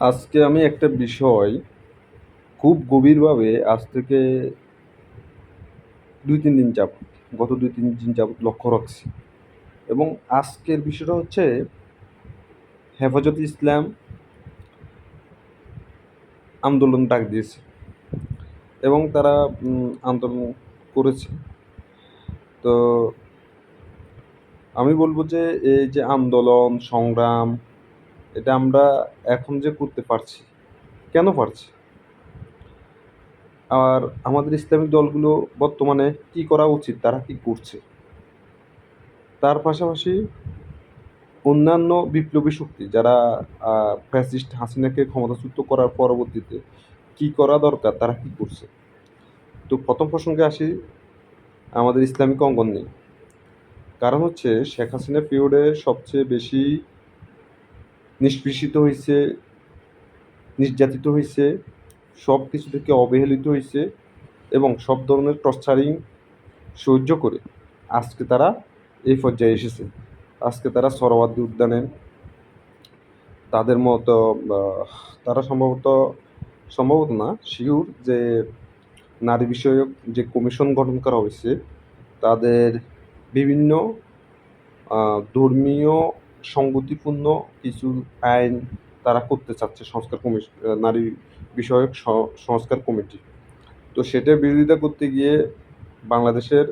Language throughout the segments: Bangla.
আজকে আমি একটা বিষয় খুব গভীরভাবে আজ থেকে দুই, তিন দিন যাবত গত দুই, তিন দিন যাবত লক্ষ্য রাখছি। এবং আজকের বিষয়টা হচ্ছে হেফাজত ইসলাম আন্দোলন ডাক দিয়েছে এবং তারা আন্দোলন করেছে। তো আমি বলব যে এই যে আন্দোলন, সংগ্রাম এটা আমরা এখন যে করতে পারছি, কেন পারছি? আর আমাদের ইসলামিক দলগুলো বর্তমানে কি করা উচিত, তারা কি করছে? তার পাশাপাশি অন্যান্য বিপ্লবী শক্তি যারা ফ্যাসিস্ট হাসিনাকে ক্ষমতাচ্যুত করার পরবর্তীতে কি করা দরকার, তারা কি করছে? তো প্রথম প্রসঙ্গে আসি, আমাদের ইসলামিক অঙ্গন নিয়ে। কারণ হচ্ছে শেখ হাসিনা পিরিয়ডে সবচেয়ে বেশি নিষ্পৃষিত হয়েছে নির্যাতিত হয়েছে সব কিছু থেকে অবহেলিত হয়েছে এবং সব ধরনের টর্চারিং সহ্য করে আজকে তারা এই পর্যায়ে এসেছে। আজকে তারা সরওয়ার্দী উদ্যানে তাদের মতো তারা সম্ভবত সম্ভবত না শিওর যে নারী বিষয়ক যে কমিশন গঠন করা হয়েছে, তাদের বিভিন্ন ধর্মীয় সঙ্গতিপূর্ণ কিছু আইন তারা করতে চাচ্ছে সংস্কার কমিশন নারী বিষয়ক সংস্কার কমিটি। তো সেটার বিরোধিতা করতে গিয়ে বাংলাদেশের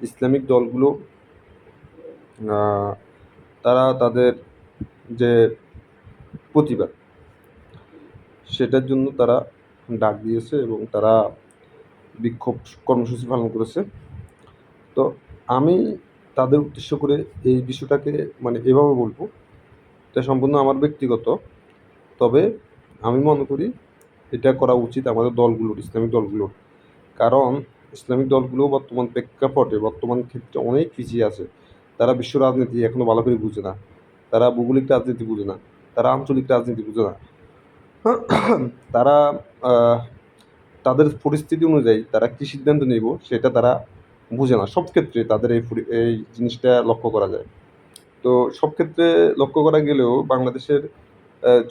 ইসলামিক দলগুলো তারা তাদের যে প্রতিবাদ, সেটার জন্য তারা ডাক দিয়েছে এবং তারা বিক্ষোভ কর্মসূচি পালন করেছে। তো আমি তাদের উদ্দেশ্য করে এই বিষয়টাকে মানে এভাবে বলব, এটা সম্পূর্ণ আমার ব্যক্তিগত। তবে আমি মনে করি এটা করা উচিত আমাদের দলগুলোর, ইসলামিক দলগুলোর। কারণ ইসলামিক দলগুলো বর্তমান প্রেক্ষাপটে, বর্তমান ক্ষেত্রে অনেক পিছিয়ে আছে। তারা বিশ্ব রাজনীতি এখনও ভালো করে বুঝে না। তারা ভৌগোলিক রাজনীতি বুঝে না। তারা আঞ্চলিক রাজনীতি বুঝে না। তারা তাদের পরিস্থিতি অনুযায়ী তারা কী সিদ্ধান্ত নেব, সেটা তারা বুঝে না, সব ক্ষেত্রে তাদের এই এই জিনিসটা লক্ষ্য করা যায়। তো সব ক্ষেত্রে লক্ষ্য করা গেলেও বাংলাদেশের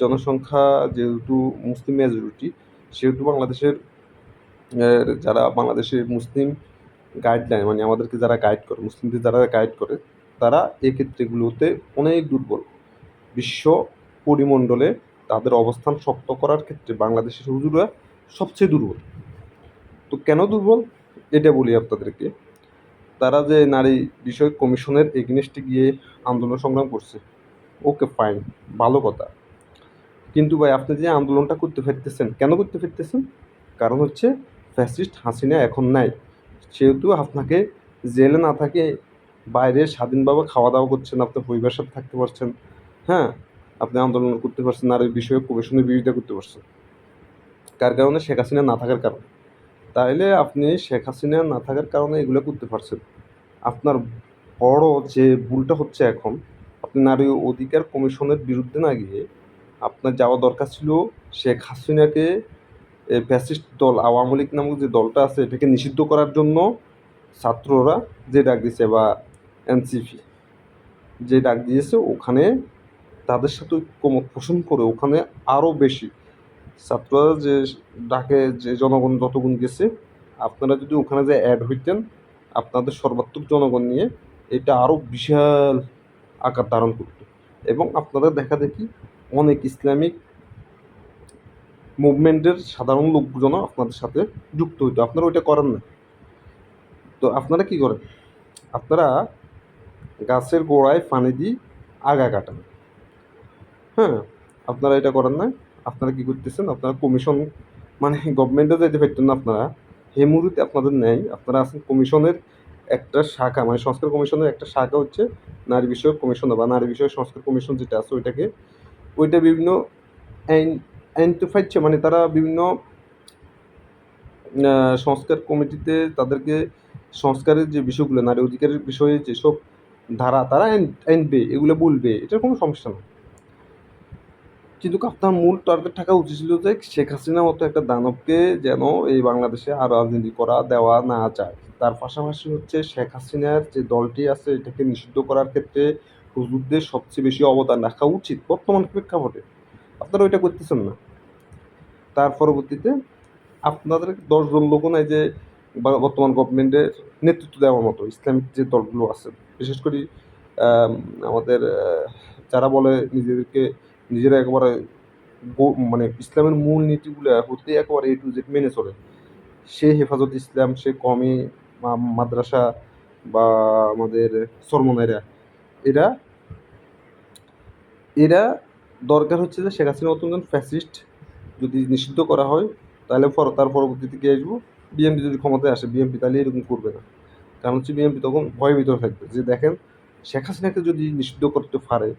জনসংখ্যা যেহেতু মুসলিম মেজরিটি সেহেতু বাংলাদেশের যারা বাংলাদেশের মুসলিম গাইডলাইন মানে আমাদেরকে যারা গাইড করে, মুসলিমদের যারা গাইড করে, তারা এই ক্ষেত্রগুলোতে অনেক দুর্বল। বিশ্ব পরিমণ্ডলে তাদের অবস্থান শক্ত করার ক্ষেত্রে বাংলাদেশের হুজুরা সবচেয়ে দুর্বল। তো কেন দুর্বল? এটা বলি আপনাদেরকে। তারা যে নারী বিষয়ক কমিশনের এগেনস্টে গিয়ে আন্দোলন সংগ্রাম করছে, ওকে ফাইন ভালো কথা। কিন্তু ভাই, আপনি যে আন্দোলনটা করতে ফিরতেছেন, কেন করতে ফিরতেছেন? কারণ হচ্ছে ফ্যাসিস্ট হাসিনা এখন নাই। সেহেতু আপনাকে জেলে না থাকে, বাইরে স্বাধীনভাবে খাওয়া দাওয়া করছেন, আপনার পরিবারের সাথে থাকতে পারছেন হ্যাঁ? আপনি আন্দোলন করতে পারছেন, নারী বিষয়ে কমিশনের বিরোধিতা করতে পারছেন। কার কারণে? শেখ হাসিনা না থাকার কারণে। তাইলে আপনি শেখ হাসিনা না থাকার কারণে এগুলো করতে পারছেন। আপনার বড় যে ভুলটা হচ্ছে এখন, আপনি নারী অধিকার কমিশনের বিরুদ্ধে না গিয়ে আপনার যাওয়া দরকার ছিল শেখ হাসিনাকে ফ্যাসিস্ট দল, আওয়ামী লীগ নামক যে দলটা আছে, এটাকে নিষিদ্ধ করার জন্য ছাত্ররা যে ডাক দিয়েছে বা এনসিপি যে ডাক দিয়েছে, ওখানে তাদের সাথে ঐক্যমত পোষণ করে ওখানে আরও বেশি ছাত্ররা যে ডাকে যে জনগণ যতগুণ গেছে, আপনারা যদি ওখানে যে অ্যাড হইতেন আপনাদের সর্বাত্মক জনগণ নিয়ে এটা আরও বিশাল আকার ধারণ করত। এবং আপনাদের দেখা দেখি অনেক ইসলামিক মুভমেন্টের সাধারণ লোকজনও আপনাদের সাথে যুক্ত হইতো। আপনারা ওইটা করেন না। তো আপনারা কি করেন? আপনারা গাছের গোড়ায় পানি দিয়ে আগা কাটান। হ্যাঁ আপনারা এটা করেন না। আপনারা কি করতেছেন? আপনারা কমিশন মানে গভর্নমেন্টে যেতে পারতেন না আপনারা। এই মুহূর্তে আপনাদের নেই। আপনারা আছেন কমিশনের একটা শাখা মানে সংস্কার কমিশনের একটা শাখা হচ্ছে নারী বিষয়ক কমিশন বা নারী বিষয়ক সংস্কার কমিশন যেটা আছে ওইটাকে। ওইটা বিভিন্ন আইন আইন তো মানে তারা বিভিন্ন সংস্কার কমিটিতে তাদেরকে সংস্কারের যে বিষয়গুলো, নারী অধিকারের বিষয়ে যেসব ধারা, তারা আইন আনবে এগুলো বলবে, এটার কোনো সমস্যা না কিন্তু আপনার মূল টার্গেট থাকা উচিত ছিল যে শেখ হাসিনার মতো একটা দানবকে যেন এই বাংলাদেশে আর রাজনীতি করা, দেওয়া না যায়। তার পাশাপাশি হচ্ছে শেখ হাসিনার যে দলটি আছে, এটাকে নিষিদ্ধ করার ক্ষেত্রে হুজুরদের সবচেয়ে বেশি অবদান রাখা উচিত বর্তমান প্রেক্ষাপটে। আপনারা ওইটা করতেছেন না। তার পরবর্তীতে আপনাদের দশজন লোকও নাই যে বর্তমান গভর্নমেন্টের নেতৃত্ব দেওয়ার মতো, ইসলামিক যে দলগুলো আছে। বিশেষ করে আমাদের যারা বলে নিজেদেরকে নিজেরা একেবারে মানে ইসলামের মূল নীতিগুলো হতে একেবারে এ টু জেড মেনে চলে। সে হেফাজত ইসলাম, সে কমে মাদ্রাসা বা আমাদের সরমনাইরা এরা এরা দরকার হচ্ছে যে শেখ হাসিনা মতন ফ্যাসিস্ট যদি নিষিদ্ধ করা হয়, তাহলে তার পরবর্তীতে কি আসব? বিএনপি যদি ক্ষমতায় আসে বিএনপি তাহলে এরকম করবে না। কারণ হচ্ছে বিএনপি তখন ভয়ের ভিতরে থাকবে। যে দেখেন, শেখ হাসিনাকে যদি নিষিদ্ধ করতে পারে,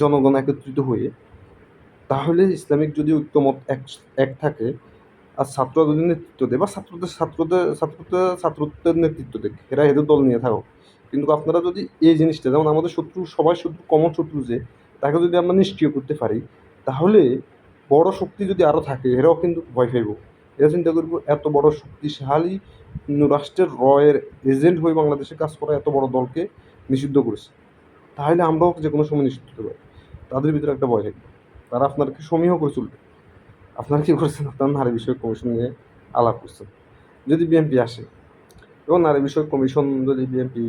জনগণ একত্রিত হয়ে তাহলে ইসলামিক যদি ঐক্যমত এক এক থাকে, আর ছাত্ররা যদি নেতৃত্ব দেয়, বা ছাত্রদের ছাত্রদের ছাত্রদের ছাত্রদের নেতৃত্ব দেয়, এরা এদের দল নিয়ে থাকুক। কিন্তু আপনারা যদি এই জিনিসটা, যেমন আমাদের শত্রু, সবাই শত্রু কমন শত্রু যে, তাকে যদি আমরা নিষ্ক্রিয় করতে পারি, তাহলে বড় শক্তি যদি আরও থাকে, এরাও কিন্তু ভয় পাইব এরা চিন্তা করব, এত বড় শক্তিশালী রাষ্ট্রের রয়ের এজেন্ট হয়ে বাংলাদেশে কাজ করা এত বড় দলকে নিষিদ্ধ করেছে। তাহলে আমরাও যে কোনো সময় নিষিদ্ধ হতে পারি। তাদের ভিতরে একটা ভয় থাকবে। তারা আপনাকে সমীহ করে চলবে আপনারা কী করছেন? আপনার নারী বিষয়ক কমিশন নিয়ে আলাপ করছেন। যদি বিএনপি আসে, এবং নারী বিষয়ক কমিশন যদি বিএনপি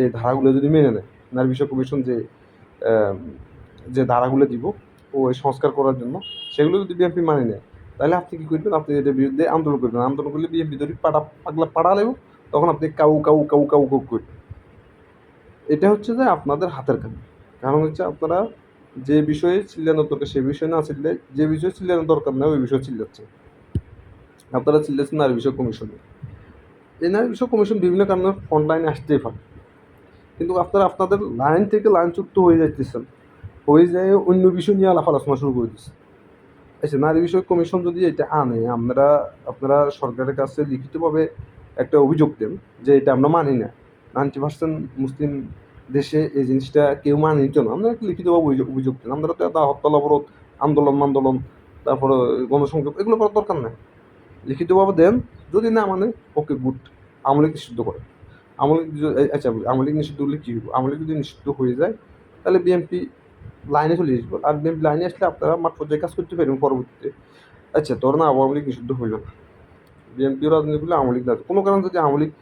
এই ধারাগুলো যদি মেনে নেয়, নারী বিষয়ক কমিশন যে যে ধারাগুলো দিব, ও সংস্কার করার জন্য, সেগুলো যদি বিএনপি মানে নেয়, তাহলে আপনি কী করবেন? আপনি এটার বিরুদ্ধে আন্দোলন করবেন। আন্দোলন করলে বিএনপি যদি পাড়া, পাগলা পাড়ালেও তখন আপনি কাউ কাউ কাউ কাউ কাউ করবেন। এটা হচ্ছে যে আপনাদের হাতের কাজ। কারণ হচ্ছে আপনারা যে বিষয়ে চিল্লানোর দরকার সেই বিষয় না চিল্লে, যে বিষয়ে চিল্লানোর দরকার নেই, ওই বিষয়ে চিল্লাচ্ছে। আপনারা চিল্লাচ্ছেন নারী বিষয় কমিশনে। এই নারী বিষয় কমিশন বিভিন্ন কারণে ফ্রন্ট লাইনে আসতেই পারে। কিন্তু আপনারা আপনাদের লাইন থেকে লাইনচ্যুত হয়ে যাইতেছেন। হয়ে যায় অন্য বিষয় নিয়ে আলাপ আলোচনা শুরু করে দিচ্ছে আচ্ছা নারী বিষয়ক কমিশন যদি এটা আনে, আমরা, আপনারা সরকারের কাছে লিখিতভাবে একটা অভিযোগ দেন যে এটা আমরা মানি না। নাইনটি পার্সেন্ট মুসলিম দেশে এই জিনিসটা কেউ মানে নিত না আমরা একটা লিখিতভাবে অভিযোগ অভিযোগ আমরা তো হরতাল অবরোধ আন্দোলন আন্দোলন তারপরে গণসংযোগ এগুলো করার দরকার নাই। লিখিতভাবে দেন, যদি না মানে ওকে গুড। আমলিক নিষিদ্ধ করে। আমলিক য- আচ্ছা আমলিক নিষিদ্ধ হলে কী হইব? আমলিক যদি নিষিদ্ধ হয়ে যায়, তাহলে বিএনপি লাইনে চলে আসবে। আর বিএনপি লাইনে আসলে আপনারা মাঠ পর্যায়ে কাজ করতে পারবেন পরবর্তীতে। আচ্ছা তোর না, আওয়ামী লীগ নিষিদ্ধ হইল না। বিএনপিও রাজনীতি করলে আওয়ামী লীগ কোনো কারণ যদি আওয়ামী লীগ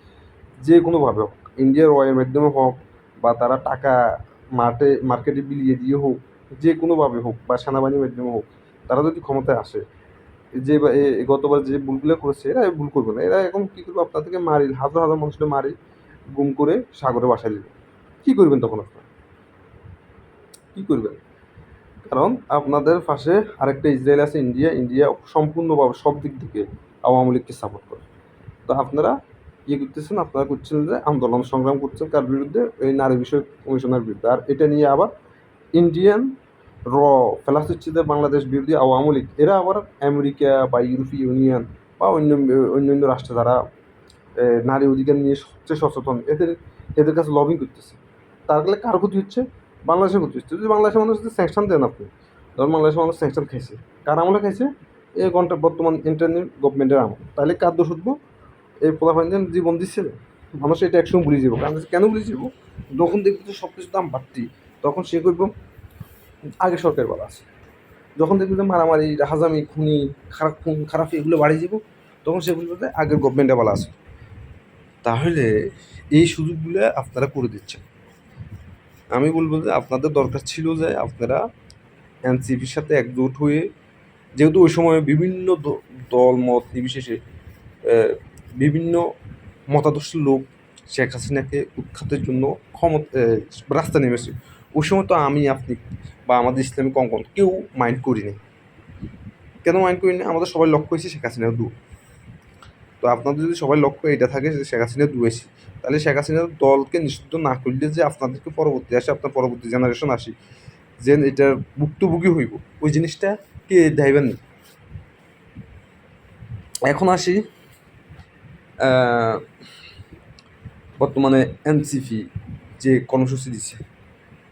যে কোনোভাবে হোক ইন্ডিয়ার ওয়ের মাধ্যমে হোক বা তারা টাকা মার্টে মার্কেটে বিলিয়ে দিয়ে হোক, যে কোনোভাবে হোক বা সেনাবাহিনীর মাধ্যমে হোক, তারা যদি ক্ষমতায় আসে, যে গতবার যে ভুলগুলো করেছে, এরা ভুল করবে না। এরা এখন কী করবে? আপনাদেরকে মারি, হাজার হাজার মানুষকে মারি, গুম করে সাগরে বাসায় দিবে। কী করবেন তখন আপনারা? কী করবেন? কারণ আপনাদের পাশে আরেকটা ইসরায়েল আছে, ইন্ডিয়া। ইন্ডিয়া সম্পূর্ণভাবে সব দিক থেকে আওয়ামী লীগকে সাপোর্ট করে। তো আপনারা ইয়ে করতেছেন আপনারা করছেন যে আন্দোলন সংগ্রাম করছেন কার বিরুদ্ধে এই নারী বিষয়ক কমিশনের বিরুদ্ধে। আর এটা নিয়ে আবার ইন্ডিয়ান র ফেলাস যে বাংলাদেশ বিরোধী আওয়ামী লীগ এরা আবার আমেরিকা বা ইউরোপীয় ইউনিয়ন বা অন্য অন্য অন্য রাষ্ট্রে যারা এ, নারী অধিকার নিয়ে সবচেয়ে সচেতন এদের এদের কাছে লবিং করতেছে। তার গেলে কার ক্ষতি হচ্ছে? বাংলাদেশের ক্ষতি হচ্ছে। যদি বাংলাদেশের মানুষ স্যাংশন দেন আপনি ধরুন বাংলাদেশের মানুষ স্যাংশন খাইছে কার আমলে খাইছে? এই ঘণ্টা বর্তমান ইন্টারনেট গভর্নমেন্টের আমল। তাহলে কার দোষ উঠবো? এই পোলাফাইন জীবন দিচ্ছে মানুষ এটা একসময় ভুলে যাব। কারণ কেন ভুলে যাব? যখন দেখব যে সব কিছুর দাম বাড়তি তখন সে করব আগে সরকার বলা আছে। যখন দেখব যে মারামারি, হাজামি, খুনি, খারাপ খুন, খারাপ এগুলো বাড়িয়ে যাব, তখন সে যে আগের গভর্নমেন্টে বলা আছে। তাহলে এই সুযোগগুলো আপনারা করে দিচ্ছেন। আমি বলব যে আপনাদের দরকার ছিল যে আপনারা এনসিপির সাথে একজোট হয়ে, যেহেতু ওই সময় বিভিন্ন দল, মত নির্বিশেষে বিভিন্ন মতাদর্শের লোক শেখ হাসিনাকে উৎখাতের জন্য ক্ষমতা রাস্তা নেমেছে। ওই সময় তো আমি, আপনি বা আমাদের ইসলামিক অঙ্কন কেউ মাইন্ড করিনি। কেন মাইন্ড করিনি? আমাদের সবাই লক্ষ্য হয়েছে শেখ হাসিনা দু। তো আপনাদের যদি সবাই লক্ষ্য এটা থাকে যে শেখ হাসিনা দুয়েছি তাহলে শেখ হাসিনার দলকে নিষিদ্ধ না করলে যে আপনাদেরকে পরবর্তী, আসে আপনার পরবর্তী জেনারেশন আসি, যে এটার ভুক্তভোগী হইব। ওই জিনিসটা কে দেখাইবেন না এখন আসি বর্তমানে এনসিপি যে কর্মসূচি দিচ্ছে।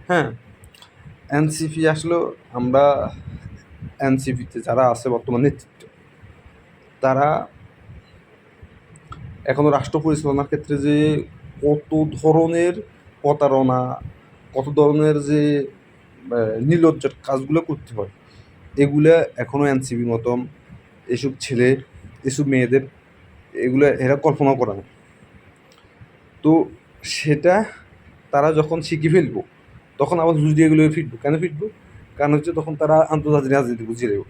হ্যাঁ এনসিপি আসলে আমরা এনসিপিতে যারা আছে বর্তমান নেতৃত্ব তারা এখনও রাষ্ট্র পরিচালনার ক্ষেত্রে যে কত ধরনের প্রতারণা কত ধরনের যে আহ, কাজগুলো করতে হয় এগুলো এখনও এনসিবির মতন এসব ছেলে এসব মেয়েদের এগুলো এরা কল্পনাও করে তো সেটা তারা যখন শিখে ফেলব, তখন আবার হুজুর দিয়ে এগুলো ফিরবো। কেন ফিরবো? কারণ হচ্ছে তখন তারা আন্তর্জাতিক রাজনীতি বুঝিয়ে দেবো।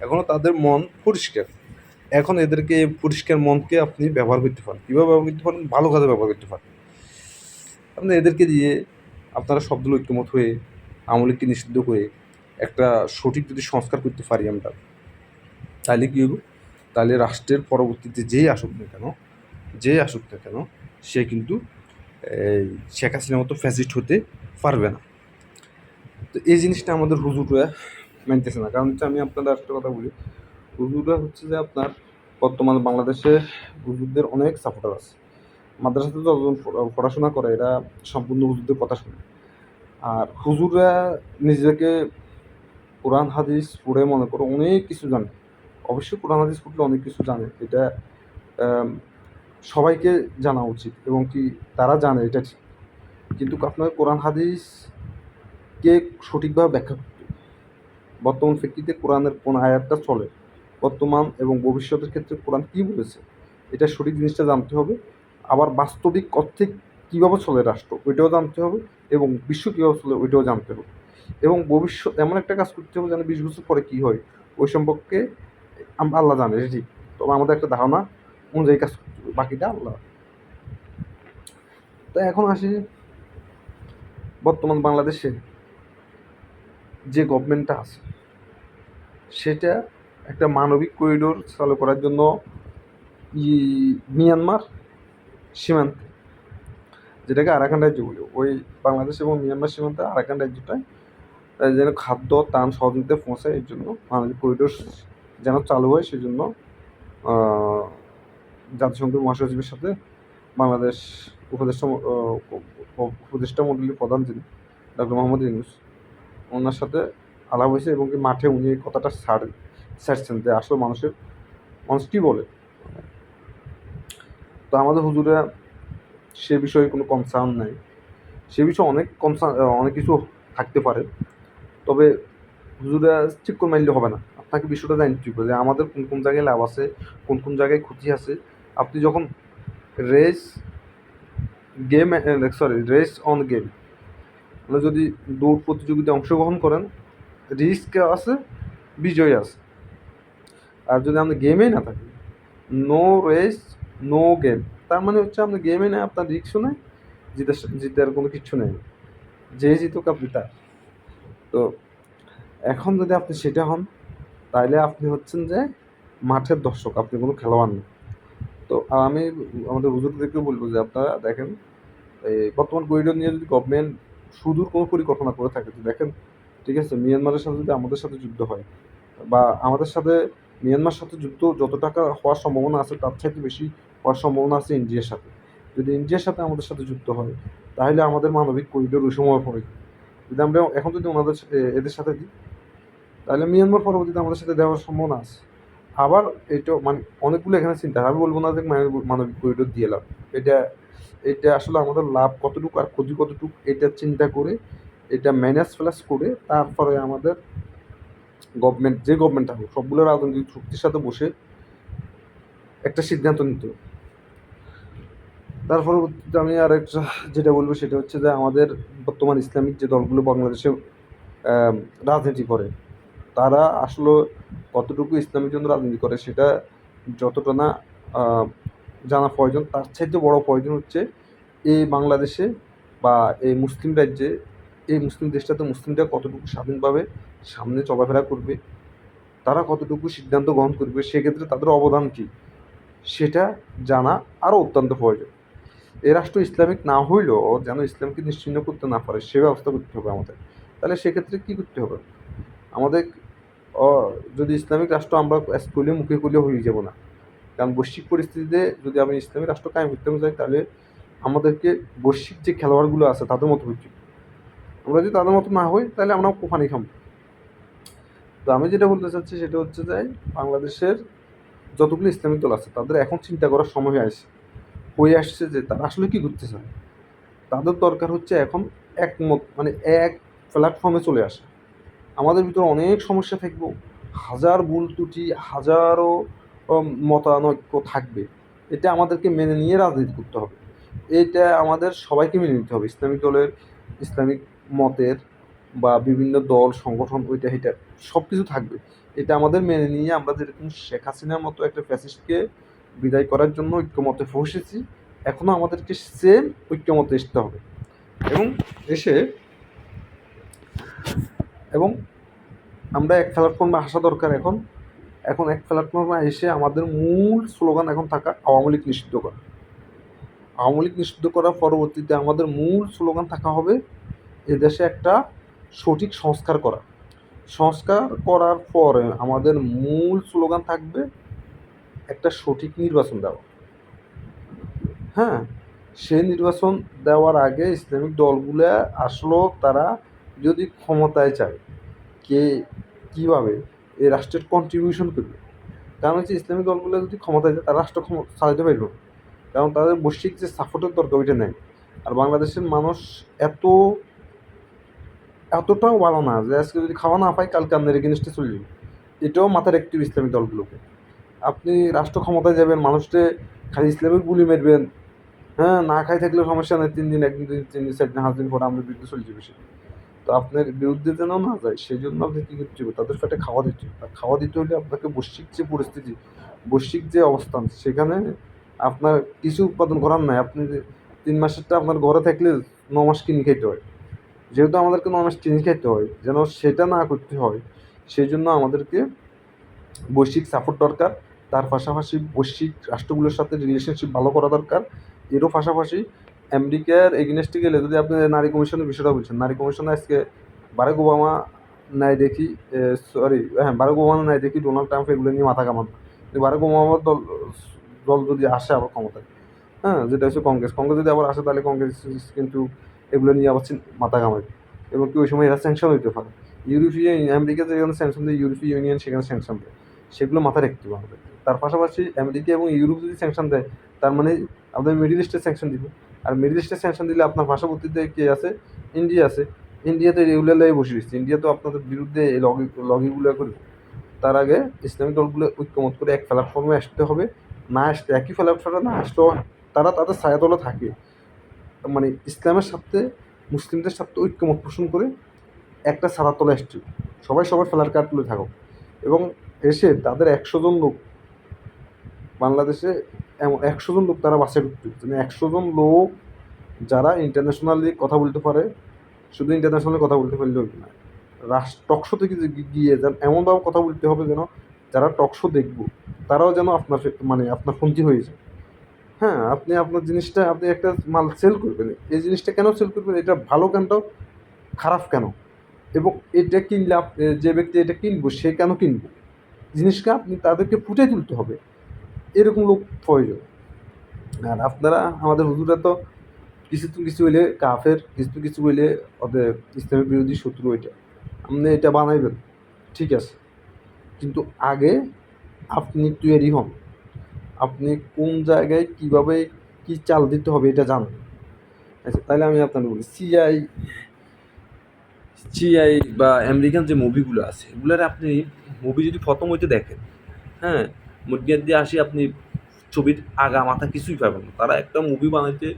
এখনও তাদের মন পরিষ্কার। এখন এদেরকে পরিষ্কার মনকে আপনি ব্যবহার করতে পারেন। কীভাবে ব্যবহার করতে পারেন? ভালো কাজে ব্যবহার করতে পারেন। আপনি এদেরকে দিয়ে আপনারা শব্দ ঐক্যমত হয়ে আমলিককে নিষিদ্ধ করে একটা সঠিক যদি সংস্কার করতে পারি আমরা, তাহলে কী হবে তাহলে রাষ্ট্রের পরবর্তীতে যেই আসুক না কেন, যেই আসুক না কেন, সে কিন্তু শেখ হাসিনার মতো ফ্যাসিস্ট হতে পারবে না। তো এই জিনিসটা আমাদের হুজুররা মানতেছে না। কারণ হচ্ছে আমি আপনাদের একটা কথা বলি। হুজুররা হচ্ছে যে আপনার বর্তমানে বাংলাদেশে হুজুরদের অনেক সাপোর্টার আছে। মাদ্রাসাতে যতজন পড়াশোনা করে, এরা সম্পূর্ণ হুজুরদের কথা শুনে। আর হুজুররা নিজেকে কোরআন, হাদিস পড়ে মনে করো অনেক কিছু জানে। অবশ্যই কোরআন হাদিস পড়লে অনেক কিছু জানে। এটা সবাইকে জানা উচিত এবং কি তারা জানে এটা ঠিক। কিন্তু আপনার কোরআন হাদিসকে সঠিকভাবে ব্যাখ্যা করতে বর্তমান প্রেক্ষিতে কোরআনের কোন আয়াতটা চলে, বর্তমান এবং ভবিষ্যতের ক্ষেত্রে কোরআন কী বলেছে, এটা সঠিক জিনিসটা জানতে হবে। আবার বাস্তবিক অর্থে কীভাবে চলে রাষ্ট্র, ওইটাও জানতে হবে এবং বিশ্ব কীভাবে চলে, ওইটাও জানতে হবে। এবং ভবিষ্যৎ, এমন একটা কাজ করতে হবে যেন বিশ বছর পরে কী হয়, ওই সম্পর্কে আল্লাহ জানে ঠিক। তবে আমাদের একটা ধারণা অনুযায়ী কাজ বাকিটা আল্লাহ। তো এখন আসি বর্তমান বাংলাদেশে যে গভর্নমেন্টটা আছে, সেটা একটা মানবিক করিডোর চালু করার জন্য মিয়ানমার সীমান্তে, যেটাকে আরাকান রাজ্য বলি। ওই বাংলাদেশ এবং মিয়ানমার সীমান্তে আরাকান রাজ্যটায় যেন খাদ্য, ত্রাণ সহযোগিতা পৌঁছায়, এর জন্য মানবিক করিডোর যেন চালু হয় সেজন্য জাতিসংঘের মহাসচিবের সাথে বাংলাদেশ উপদেষ্টা উপদেষ্টা মণ্ডলীর প্রধান যিনি ডক্টর মোহাম্মদ ইউনুস, ওনার সাথে আলাপ হয়েছে এবং কি মাঠে উনি এই কথাটা ছাড় ছাড়ছেন যে আসলে মানুষের মানুষ কী বলে। তো আমাদের হুজুরা সে বিষয়ে কোনো কনসার্ন নাই। সে বিষয়ে অনেক কনসার্ন অনেক কিছু থাকতে পারে। তবে হুজুরা ঠিক করে মানলে হবে না। আপনাকে বিষয়টা জানতে হবে যে আমাদের কোন কোন জায়গায় লাভ আছে, কোন কোন জায়গায় ক্ষতি আছে। আপনি যখন race game sorry race on game মানে যদি দৌড় প্রতিযোগিতায় অংশগ্রহণ করেন রিস্ক আছে, বিজয় আছে। আর যদি আপনি গেমেই না থাকেন নো রেস নো গেম তার মানে হচ্ছে আপনি গেমে নেই আপনার রিস্কও নেই, জিতে, জিতার কোনো কিছু নেই। যে জিতুক আপনি তার। তো এখন যদি আপনি সেটা হন তাহলে আপনি হচ্ছেন যে মাঠের দর্শক, আপনি কোনো খেলোয়াড় না। তো আমি আমাদের হুজুরদেরকেও বলব যে আপনারা দেখেন, এই বর্তমান করিডোর নিয়ে যদি গভর্নমেন্ট সুদূর কোনো পরিকল্পনা করে থাকে দেখেন, ঠিক আছে, মিয়ানমারের সাথে যদি আমাদের সাথে যুদ্ধ হয়, বা আমাদের সাথে মিয়ানমার সাথে যুদ্ধ যত টাকা হওয়ার সম্ভাবনা আছে, তার চাইতে বেশি হওয়ার সম্ভাবনা আছে ইন্ডিয়ার সাথে। যদি ইন্ডিয়ার সাথে আমাদের সাথে যুক্ত হয়, তাহলে আমাদের মানবিক করিডোর ওই সময় পড়ে। যদি আমরা এখন যদি ওনাদের এদের সাথে দিই তাহলে মিয়ানমার পরবর্তীতে আমাদের সাথে দেওয়ার সম্ভাবনা আছে। আবার এটা মানে অনেকগুলো এখানে চিন্তা, আমি বলব না যে মানবিক করিডোর দিয়ে লাভ। এটা এটা আসলে আমাদের লাভ কতটুকু আর ক্ষতি কতটুকু, এটা চিন্তা করে, এটা ম্যানেজ প্লাস করে তারপরে আমাদের গভর্নমেন্ট যে গভর্নমেন্ট থাকুক সবগুলো রাজনৈতিক শক্তির সাথে বসে একটা সিদ্ধান্ত নিতে তার পরবর্তীতে আমি আর একটা যেটা বলব সেটা হচ্ছে যে আমাদের বর্তমান ইসলামিক যে দলগুলো বাংলাদেশে রাজনীতি করে তারা আসলে কতটুকু ইসলামের জন্য রাজনীতি করে সেটা যতটা না জানা প্রয়োজন, তার চাইতে বড় প্রয়োজন হচ্ছে এই বাংলাদেশে বা এই মুসলিম রাজ্যে, এই মুসলিম দেশটাতে মুসলিমরা কতটুকু স্বাধীনভাবে সামনে চলাফেরা করবে, তারা কতটুকু সিদ্ধান্ত গ্রহণ করবে, সেক্ষেত্রে তাদের অবদান কী, সেটা জানা আরও অত্যন্ত প্রয়োজন। এ রাষ্ট্র ইসলামিক না হইলেও যেন ইসলামকে নিশ্চিহ্ন করতে না পারে, সে ব্যবস্থা করতে হবে আমাদের। তাহলে সেক্ষেত্রে কী করতে হবে? আমাদের ও, যদি ইসলামিক রাষ্ট্র আমরা স্কুলে মুখে খুলে হয়ে যাব না। কারণ বৈশ্বিক পরিস্থিতিতে যদি আমি ইসলামিক রাষ্ট্র কায়েম করতে চাই তাহলে আমাদেরকে বৈশ্বিক যে খেলোয়াড়গুলো আছে তাদের মতো হচ্ছে আমরা যদি তাদের মতো না হই তাহলে আমরা কোফানি খাম তো আমি যেটা বলতে চাচ্ছি সেটা হচ্ছে যে বাংলাদেশের যতগুলো ইসলামিক দল আছে তাদের এখন চিন্তা করার সময় হয়ে আসছে। হয়ে আসছে যে তারা আসলে কী করতে চায় তাদের দরকার হচ্ছে এখন একমত মানে এক প্ল্যাটফর্মে চলে আসা। আমাদের ভিতরে অনেক সমস্যা থাকবেও হাজার ভুল ত্রুটি, হাজারো মতানৈক্য থাকবে। এটা আমাদেরকে মেনে নিয়ে রাজনীতি করতে হবে। এটা আমাদের সবাইকে মেনে নিতে হবে। ইসলামিক দলের, ইসলামিক মতের বা বিভিন্ন দল, সংগঠন, ওইটা এটা সব কিছু থাকবে। এটা আমাদের মেনে নিয়ে আমরা যেরকম শেখ হাসিনার মতো একটা ফ্যাসিস্টকে বিদায় করার জন্য ঐক্যমতে বসেছি এখনও আমাদেরকে সেম ঐক্যমতে আসতে হবে। এবং এসে এবং আমরা এক প্ল্যাটফর্মে আসা দরকার এখন। এখন এক প্ল্যাটফর্মে এসে আমাদের মূল স্লোগান এখন থাকা আওয়ামী লীগ নিষিদ্ধ করা। আওয়ামী লীগ নিষিদ্ধ করার পরবর্তীতে আমাদের মূল স্লোগান থাকা হবে এ দেশে একটা সঠিক সংস্কার করা। সংস্কার করার পরে আমাদের মূল স্লোগান থাকবে একটা সঠিক নির্বাচন দেওয়া। হ্যাঁ সেই নির্বাচন দেওয়ার আগে ইসলামিক দলগুলো আসলো, তারা যদি ক্ষমতায় চায় কে কীভাবে এই রাষ্ট্রের কন্ট্রিবিউশন করবে? কারণ হচ্ছে ইসলামিক দলগুলো যদি ক্ষমতায় যায়, তারা রাষ্ট্র ক্ষমতা চালাতে পারবে। কারণ তাদের বৈশ্বিক যে সাপোর্টের দরকার, ওইটা নেই। আর বাংলাদেশের মানুষ এত, এতটাও ভালো না যে আজকে যদি খাওয়া না পায়, কালকে আপনার এগেনস্টে চলে যাবে। এটাও মাথার হবে ইসলামিক দলগুলোকে। আপনি রাষ্ট্র ক্ষমতায় যাবেন, মানুষকে খালি ইসলামিক গুলি মেরবেন। হ্যাঁ না খাই থাকলেও সমস্যা নেই, তিন দিন, একদিন তিন দিন, চার দিন, পাঁচ দিন পরে আমরা বিরুদ্ধে চলে যাবে সে। তো আপনার বিরুদ্ধে যেন না যায় সেই জন্য আপনি কী করতে হবে? তাদের পেটে খাওয়া দিতে হবে। আর খাওয়া দিতে হলে আপনাকে বৈশ্বিক যে পরিস্থিতি, বৈশ্বিক যে অবস্থান, সেখানে আপনার কিছু উৎপাদন করার নাই। আপনি যে তিন মাসেরটা আপনার ঘরে থাকলে ন মাস কিনে খেতে হয়। যেহেতু আমাদেরকে ন মাস কিনে খেতে হয়, যেন সেটা না করতে হয় সেই জন্য আমাদেরকে বৈশ্বিক সাপোর্ট দরকার। তার পাশাপাশি বৈশ্বিক রাষ্ট্রগুলোর সাথে রিলেশনশিপ ভালো করা দরকার। এরও পাশাপাশি আমেরিকার এগেনস্টে গেলে যদি আপনি নারী কমিশনের বিষয়টা বলছেন, নারী কমিশনে আজকে বারাক ওবামা নাই দেখি সরি হ্যাঁ বারাক ওবামা নাই দেখি, ডোনাল্ড ট্রাম্প এগুলো নিয়ে মাথা কামান। বারাক ওবামার দল দল যদি আসে আবার ক্ষমতায় হ্যাঁ যেটা হচ্ছে কংগ্রেস কংগ্রেস যদি আবার আসে তাহলে কংগ্রেস কিন্তু এগুলো নিয়ে আবার মাথা কামাবে এবং কি ওই সময় এরা স্যাংশন হইতে পারে। ইউরোপীয় আমেরিকা যেখানে স্যাংশন দেয়, ইউরোপীয় ইউনিয়ন সেখানে স্যাংশন দেয়। সেগুলো মাথায় রাখতে হবে। আমাদের তার পাশাপাশি আমেরিকা এবং ইউরোপ যদি স্যাংশন দেয়, তার মানে আপনার মিডিল ইস্টে স্যাংশন দিবে। আর মিডিল ইস্টে স্যাংশন দিলে আপনার পার্শ্ববর্তীতে কে আছে? ইন্ডিয়া আছে। ইন্ডিয়াতে রেগুলারলাই বসে দিচ্ছে ইন্ডিয়া তো আপনাদের বিরুদ্ধে এই লগি লগিগুলো করবে তার আগে ইসলামিক দলগুলো ঐক্যমত করে এক প্ল্যাটফর্মে আসতে হবে। না আসতে একই প্ল্যাটফর্মে না আসলেও তারা তাদের ছায়াতলে থাকে। মানে ইসলামের সাথে মুসলিমদের সাথে ঐক্যমত পোষণ করে একটা ছাড়ার তলে আসছে। সবাই সবার ফেলার কার্ড তুলে থাকো এবং এসে তাদের একশো জন লোক বাংলাদেশে এমন একশো জন লোক তারা বাসে হবে। মানে একশো জন লোক যারা ইন্টারন্যাশনালি কথা বলতে পারে, শুধু ইন্টারন্যাশনালি কথা বলতে পারলে হবে না। রাষ্ট্র টকশো থেকে গিয়ে যেন এমনভাবে কথা বলতে হবে যেন যারা টকশো দেখব, তারাও যেন আপনার মানে আপনার ফোনটি হয়ে যায়। হ্যাঁ আপনি আপনার জিনিসটা, আপনি একটা মাল সেল করবেন। এই জিনিসটা কেন সেল করবেন? এটা ভালো কেন খারাপ কেন? এবং এটা কিনলে যে ব্যক্তি এটা কিনবো, সে কেন কিনবো? জিনিসটা আপনি তাদেরকে ফুটে তুলতে হবে। এরকম লোক প্রয়োজন। আর আপনারা, আমাদের হুজুরা তো কিছু কিছু হইলে কাফের, কিছু কিছু হইলে ওদের ইসলামের বিরোধী শত্রু ওইটা আপনি এটা বানাইবেন, ঠিক আছে। কিন্তু আগে আপনি তৈরি হন। আপনি কোন জায়গায় কীভাবে কি চাল দিতে হবে এটা জানেন। আচ্ছা তাহলে আমি আপনাকে বলি, সিআই সিআই বা আমেরিকান যে মুভিগুলো আছে, এগুলার আপনি মুভি যদি প্রথম হইতে দেখেন হ্যাঁ মুরগিয়ার দিয়ে আসি আপনি ছবির আগা মাথা কিছুই পাবেন না। তারা একটা মুভি বানাইতে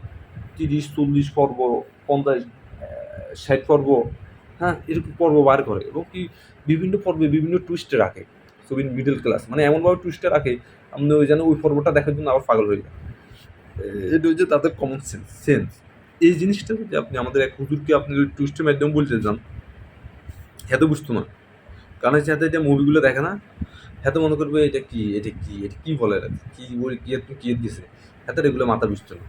তিরিশ, চল্লিশ পর্ব, পঞ্চাশ ষাট পর্ব হ্যাঁ এরকম পর্ব বার করে এবং কি বিভিন্ন পর্বে বিভিন্ন টুইস্টে রাখে ছবির মিডল ক্লাস মানে এমনভাবে টুইস্টে রাখে, আপনি ওই যেন ওই পর্বটা দেখার জন্য আবার পাগল হয়ে যায়। এটা হচ্ছে তাদের কমন সেন্স সেন্স এই জিনিসটা যদি আপনি আমাদের এক হুজুরকে আপনি যদি টুইস্টের মাধ্যমে বলতে যান এত বুঝতো না। কারণ হচ্ছে এটা মুভিগুলো দেখে না এত মনে করবে এটা কি এটা কি এটা কি বলে এরা? কি বলে কি এত কি দিছে? এত এগুলো মাথা বুঝতো না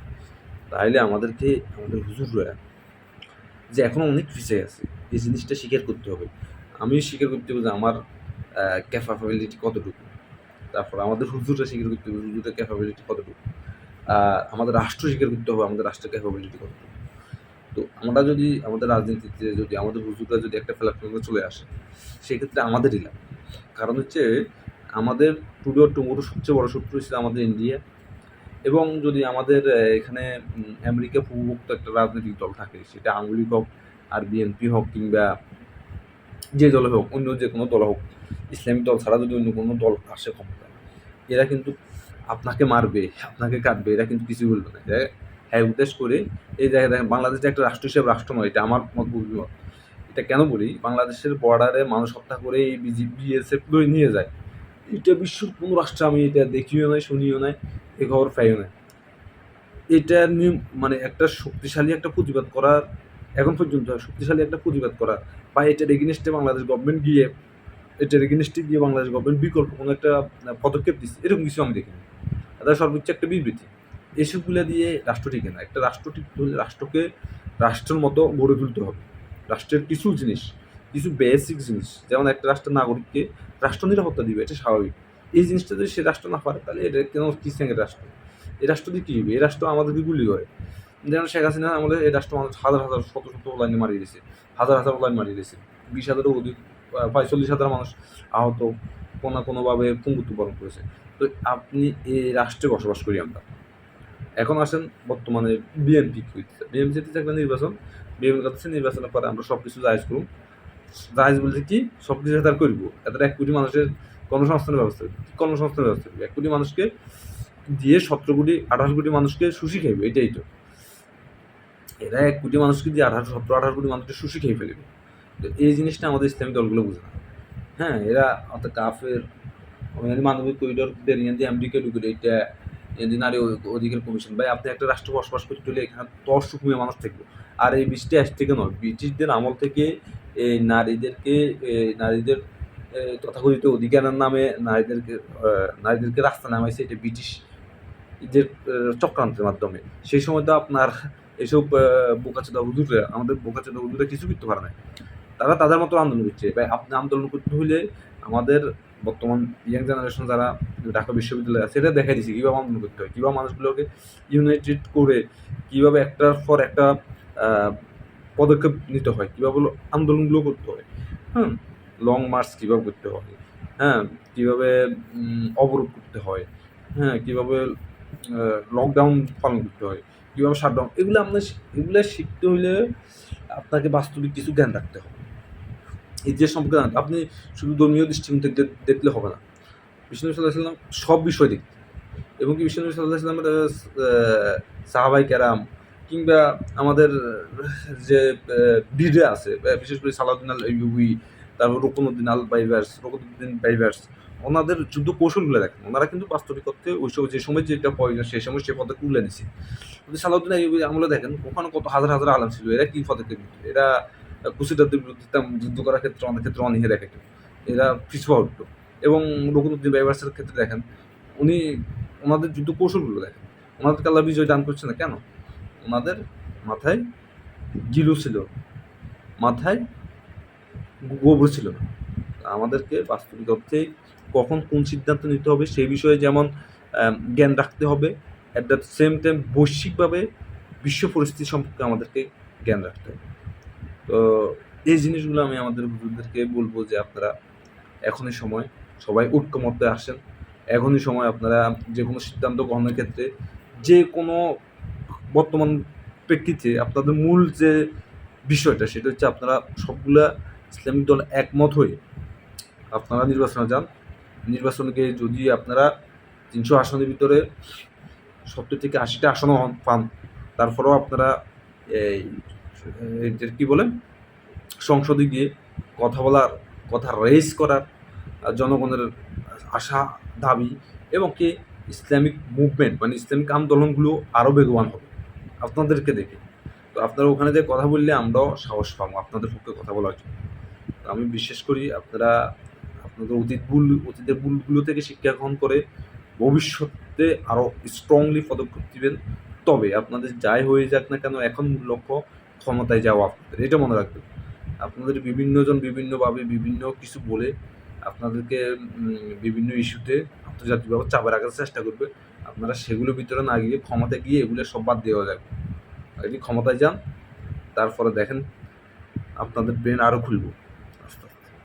তাইলে আমাদেরকে, আমাদের হুজুর হুজুররা যে এখনও অনেক পিছিয়ে আছে, এই জিনিসটা স্বীকার করতে হবে। আমিও স্বীকার করতে হবে যে আমার ক্যাপাবিলিটি কতটুকু? তারপর আমাদের হুজুররা স্বীকার করতে হবে হুজুরের ক্যাপাবিলিটি কতটুকু? আমাদের রাষ্ট্র স্বীকার করতে হবে আমাদের রাষ্ট্রের ক্যাপাবিলিটি কতটুকু? তো আমরা যদি আমাদের রাজনীতিতে যদি আমাদের হুজুররা যদি একটা প্ল্যাটফর্মে চলে আসে, সেক্ষেত্রে আমাদেরই লাভ। কারণ হচ্ছে আমাদের টুডো টুমোরো সবচেয়ে বড় শত্রু ছিল আমাদের ইন্ডিয়া এবং যদি আমাদের এখানে আমেরিকা পূর্বভুক্ত একটা রাজনৈতিক দল থাকে, সেটা আওয়ামী লীগ হোক আর বিএনপি হোক কিংবা যে দলে হোক, অন্য যে কোনো দল হোক, ইসলামিক দল ছাড়া যদি অন্য কোনো দল আসে ক্ষমতা এরা কিন্তু আপনাকে মারবে, আপনাকে কাটবে, এরা কিন্তু কিছু বলবে না। হ্যাঁ উদ্দেশ্য করে এই জায়গায় দেখেন, বাংলাদেশ যে একটা রাষ্ট্র হিসেবে রাষ্ট্র নয়, এটা আমার মত এটা কেন বলি? বাংলাদেশের বর্ডারে মানুষ হত্যা করে এই বিজি বিএসএফ নিয়ে যায়। এটা বিশ্বর কোনো রাষ্ট্রে আমি এটা দেখিও নাই, শুনিও নাই, এ খবর পাইও নাই। এটা নিয়ে মানে একটা শক্তিশালী একটা প্রতিবাদ করার, এখন পর্যন্ত শক্তিশালী একটা প্রতিবাদ করা বা এটার এগেনিস্টে বাংলাদেশ গভর্নমেন্ট গিয়ে, এটার এগেনিস্টে গিয়ে বাংলাদেশ গভর্নমেন্ট বিকল্প কোনো একটা পদক্ষেপ দিচ্ছে এরকম কিছু আমি দেখিনি। তাদের সর্বোচ্চ একটা বিবৃতি। এসবগুলো দিয়ে রাষ্ট্র টিকে না। একটা রাষ্ট্র টিকতে হলে রাষ্ট্রকে রাষ্ট্রের মতো গড়ে তুলতে হবে। রাষ্ট্রের কিছু জিনিস কিছু বেসিক জিনিস, যেমন একটা রাষ্ট্রের নাগরিককে রাষ্ট্র নিরাপত্তা দিবে, এটা স্বাভাবিক। এই জিনিসটা যদি সে রাষ্ট্র না পারে, তাহলে এটা কেন কি সঙ্গে রাষ্ট্র? এই রাষ্ট্র দিয়ে কী হবে? এই রাষ্ট্র আমাদেরকে গুলি করে। যেমন শেখ হাসিনা আমাদের, এই রাষ্ট্র মানুষ হাজার হাজার, শত শত লাইনে মারিয়ে দিয়েছে। হাজার হাজার লাইন মারিয়ে দিয়েছে। বিশ হাজারেরও অধিক প্রায় চল্লিশ হাজার মানুষ আহত, কোনো না কোনোভাবে পঙ্গুত্ব বরণ করেছে। তো আপনি এই রাষ্ট্রে বসবাস করি আমরা। এখন আসেন বর্তমানে বিএনপি বিএনপি যেতে থাকলে নির্বাচন বিএনপি কাছে নির্বাচনের পরে আমরা সব কিছু জায়জ করুন। জায়জ বলতে কি সব কিছু তার করব। এদের এক কোটি মানুষের কর্মসংস্থানের ব্যবস্থা করবে কর্মসংস্থানের ব্যবস্থা করবে এক কোটি মানুষকে দিয়ে সতেরো কোটি, আঠারো কোটি মানুষকে সুশি খাইবে, এটাই তো। এরা এক কোটি মানুষকে দিয়ে আঠারো, সতেরো, আঠারো কোটি মানুষকে সুশি খেয়ে ফেলবে। তো এই জিনিসটা আমাদের ইসলামিক দলগুলো বুঝে না। হ্যাঁ এরা অত কাফের মানে মানবিক করিডোর দিয়ে আমেরিকা ঢুকে এটা নারী অধিকার কমিশন, ভাই, আপনি একটা রাষ্ট্র বসবাস করতে হলে এখানে দশ মানুষ থাকবে। আর এই বৃষ্টি আজ থেকে নয়, ব্রিটিশদের আমল থেকে এই নারীদেরকে নারীদের তথাকথিত অধিকারের নামে নারীদেরকে নারীদেরকে রাস্তা নামাইছে এটা ব্রিটিশ যে চক্রান্তের মাধ্যমে। সেই সময় তো আপনার এসব বোকাচোদা হুজুরে আমাদের বোকাচোদা হুজুরে কিছু করতে পারে না তারা তাদের মতো আন্দোলন করছে। ভাই আপনি আন্দোলন করতে হলে আমাদের বর্তমান ইয়াং জেনারেশন যারা ঢাকা বিশ্ববিদ্যালয়ে আছে সেটা দেখাই দিচ্ছে কীভাবে আন্দোলন করতে হয়, কীভাবে মানুষগুলোকে ইউনাইটেড করে, কীভাবে একটার পর একটা পদক্ষেপ নিতে হয়, কীভাবে আন্দোলনগুলো করতে হয় হ্যাঁ? লং মার্চ কীভাবে করতে হয় হ্যাঁ? কীভাবে অবরোধ করতে হয় হ্যাঁ? কীভাবে লকডাউন পালন করতে হয়, কীভাবে শাটডাউন এগুলো আপনার এগুলো শিখতে হলে আপনাকে বাস্তবিক কিছু জ্ঞান রাখতে হবে। ইতিহাস সম্পর্কে আপনি শুধু ধর্মীয় দৃষ্টিকোণ থেকে দেখলে হবে না। বিষ্ণু সাল্লাহ সাল্লাম সব বিষয় দেখতে এবং কি বিষ্ণু সাল্লাহ সাল্লামের সাহাবাই ক্যারাম কিংবা আমাদের যে বীরে আছে বিশেষ করে সালাউদ্দিন আল ইউবি তারপর রুকনুদ্দিন আল বাইভার্স রুকনুদ্দিন বাইভার্স ওনাদের যুদ্ধ কৌশলগুলো দেখেন। ওনারা কিন্তু বাস্তবিক অর্থে ওই সময়, যে সময় যেটা প্রয়োজন সেই সময় সে পদক্ষেপ তুলে নিছে। সালাউদ্দিন আইবি আমলে দেখেন, ওখানে কত হাজার হাজার আলাম ছিল, এরা কি পদক্ষেপ এরা কুশিদারদের বিরুদ্ধে যুদ্ধ করার ক্ষেত্রে অনেক ক্ষেত্রে অনীহে দেখাইত। এরা পিছুয়া উঠতো। এবং রকুনুদ্দিন বাইভার্সের ক্ষেত্রে দেখেন, উনি ওনাদের যুদ্ধ কৌশলগুলো দেখেন। ওনাদেরকে আল্লাহ বিজয় দান করছে না কেন? ওনাদের মাথায় গিলু ছিল, মাথায় গোবর ছিল না। আমাদেরকে বাস্তবিক অর্থে কখন কোন সিদ্ধান্ত নিতে হবে সেই বিষয়ে যেমন জ্ঞান রাখতে হবে অ্যাট দ্য সেম টাইম বৈশ্বিকভাবে বিশ্ব পরিস্থিতি সম্পর্কে আমাদেরকে জ্ঞান রাখতে হবে। তো এই জিনিসগুলো আমি আমাদের হুজুরদেরকে বলব যে আপনারা এখনই সময়, সবাই ঐক্যমত্যে আসেন। এখনই সময় আপনারা যে কোনো সিদ্ধান্ত গ্রহণের ক্ষেত্রে যে কোনো বর্তমান প্রেক্ষিতে আপনাদের মূল যে বিষয়টা, সেটা হচ্ছে আপনারা সবগুলা ইসলামিক দল একমত হয়ে আপনারা নির্বাচনে যান। নির্বাচনকে যদি আপনারা তিনশো আসনের ভিতরে সত্তর থেকে আশিটা আসনও পান, তারপরেও আপনারা এই কী বলে সংসদে গিয়ে কথা বলার, কথা রেজ করার জনগণের আশা, দাবি এবং কি ইসলামিক মুভমেন্ট মানে ইসলামিক আন্দোলনগুলো আরও বেগবান হবে। আপনাদেরকে দেখে। তো আপনারা ওখানে যে কথা বললে আমরাও সাহস পাবো আপনাদের পক্ষে কথা বলার জন্য। তো আমি বিশ্বাস করি আপনারা আপনাদের অতীত ভুল, অতীতের ভুলগুলো থেকে শিক্ষা গ্রহণ করে ভবিষ্যতে আরও স্ট্রংলি পদক্ষেপ দিবেন তবে আপনাদের যাই হয়ে যাক না কেন, এখন লক্ষ্য ক্ষমতায় যাওয়া আপনাদের। এটা মনে রাখবেন। আপনাদের বিভিন্নজন বিভিন্নভাবে বিভিন্ন কিছু বলে আপনাদেরকে বিভিন্ন ইস্যুতে আন্তর্জাতিকভাবে চাপে রাখার চেষ্টা করবে। আপনারা সেগুলো ভিতরে না গিয়ে ক্ষমতায় গিয়ে এগুলো সব বাদ দেওয়া যাবে যদি ক্ষমতায় যান, তারপরে দেখেন, আপনাদের ব্রেন আরও খুলব।